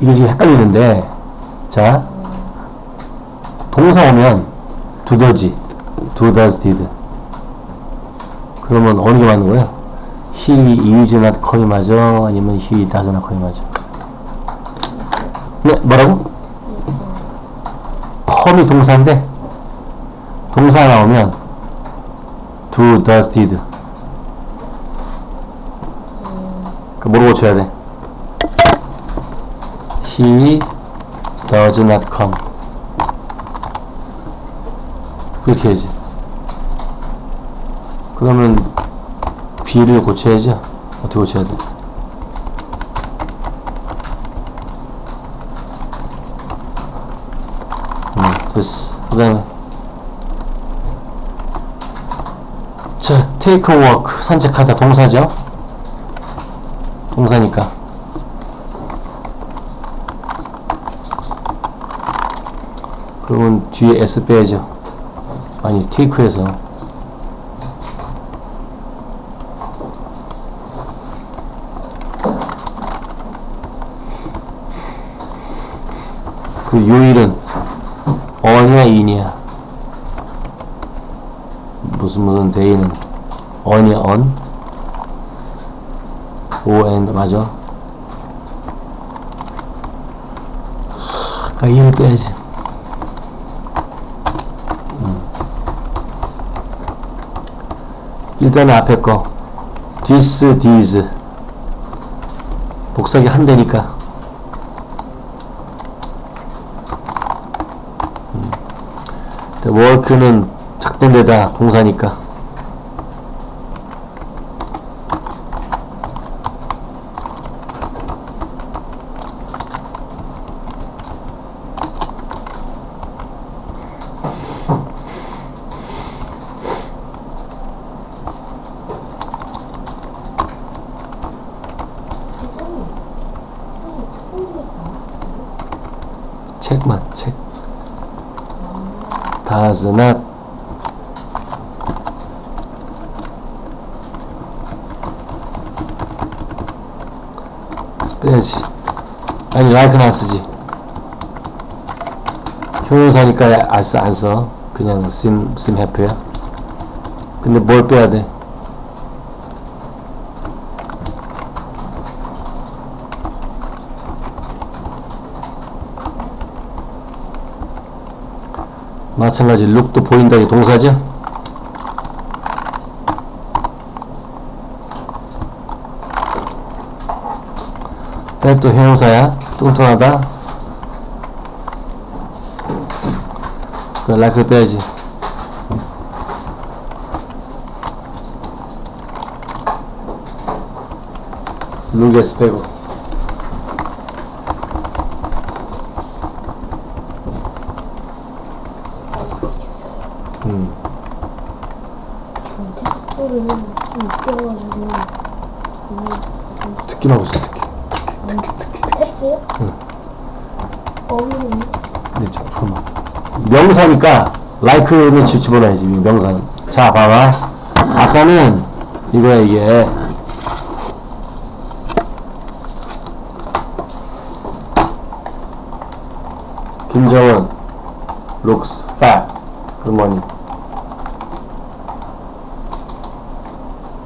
이게 지금 헷갈리는데, 자, 동사 오면 두더지, do, does. 그러면 어느 게 맞는 거예요? He is not coming 맞아? 아니면 he does not coming 맞아? 네, 뭐라고? come이 동사인데, 동사 나오면 do, does, did. 그 뭐로 고쳐야 돼? He does not come. 그렇게 해야지. 그러면 B를 고쳐야죠. 어떻게 고쳐야 돼? 음, 됐어. 그 다음에 자, take a walk. 산책하다 동사죠? 동사니까. 그러면 뒤에 S 빼야죠. 아니, take에서. 그 요일은 on이야, in이야? 무슨 무슨 day는 on이야, on? O and 맞아. 아까 이를 빼야지. 음. 일단 앞에 거. This, these. 복사기 한 대니까. 음. work는 작동되다 동사니까 책만 책. does not 빼야지. 아니 like는 안 쓰지. 형용사니까 안 써, 안 써. 그냥 seem, seem happy야. 근데 뭘 빼야 돼? 마찬가지 look도 보인다 이 동사죠? 백도 형용사야 뚱뚱하다. 그 like를 빼야지. look에서 빼고 음. 소리는 좀 웃겨가지고 듣기만 하고 있어 듣기 했어요? 어휘는 네, 잠깐만. 명사니까 like는 집- 집어넣어야지 명사는 자 봐봐 아까는 이거야 이게 김정은 looks fat 뭐니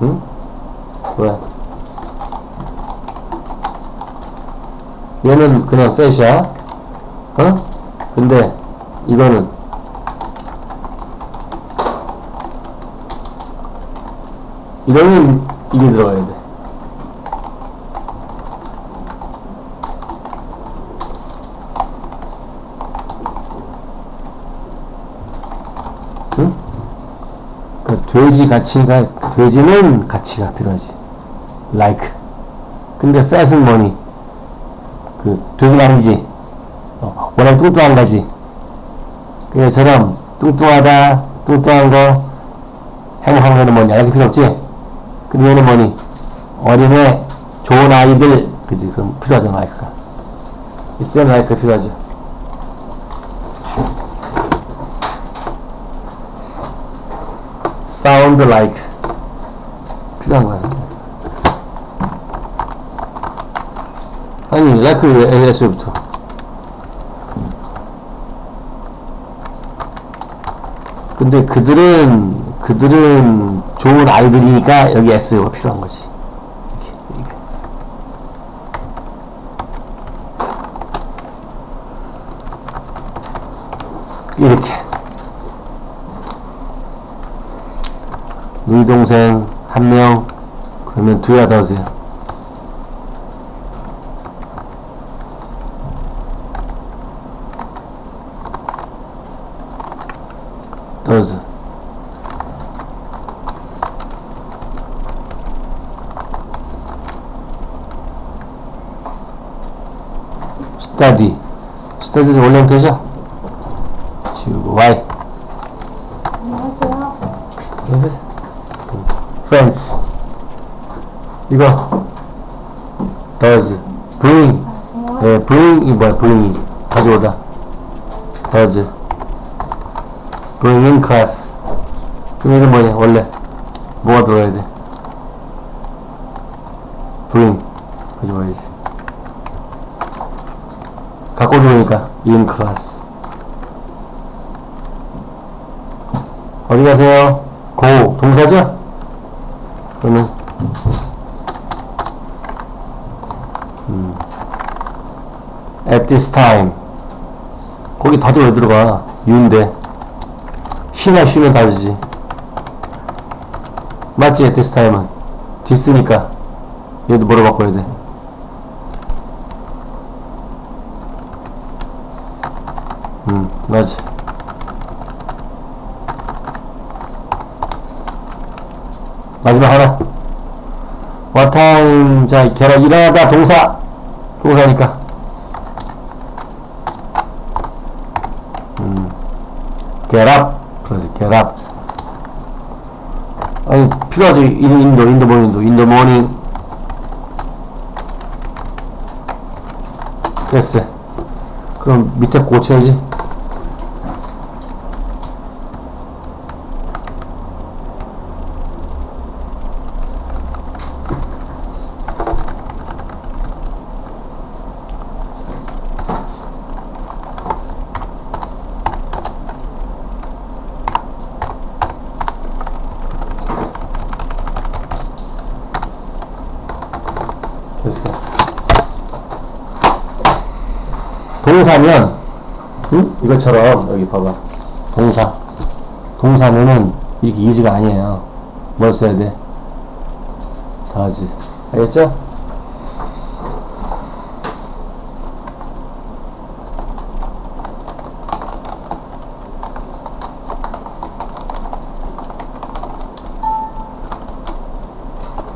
응? 왜? 얘는 그냥 fat이야 어? 근데 이거는 이거는 이게 들어가야 돼. 응? 그 돼지 가치가 돼지는 가치가 필요하지. Like. 근데 fat은 뭐니? 그 돼지가 아니지. 어, 워낙 뚱뚱한 거지. 그처럼 뚱뚱하다, 뚱뚱한 거, 행복한 거는 뭐냐, 이렇게 필요 없지? 근데 얘는 뭐니? 어린애, 좋은 아이들, 그지? 그럼 필요하죠, 라이크가. 이때는 라이크가 필요하죠. sound like. 필요한 거야. 아니, like S부터. 근데 그들은, 그들은 좋은 아이들이니까 여기 S가 필요한 거지. 이렇게. 우리 동생 한 명, 그러면 두 여다세요. does. Study. study는 원래 되죠? 지우고 y. 안녕하세요. 그래서 friends. 이거 does. bring. 네, bring 이 뭐야? bring 가져오다. does. bring in class. 그럼 이게 뭐냐? 원래 뭐가 들어야 돼? bring 가져와야지. In class. 어디 가세요? go 동사죠? 그러면 음. at this time 거기 다들 왜 들어가? 유인데 쉬나 쉬면 다르지 맞지? at this time은 뒷쓰니까 얘도 뭐로 바꿔야 돼? 음 맞지 마지막 하나. time 자 결혼 일어나다 동사. 동사니까. 음. up 그러지 up 아니 필요하지. 인- 인도 인도 모닝도. 인도 모닝 됐어. 그럼 밑에 고쳐야지 됐어. 동사면, 응? 이것처럼, 여기 봐봐. 동사. 동사면은, 이렇게 이지가 아니에요. 뭘 써야 돼? 다지. 알겠죠?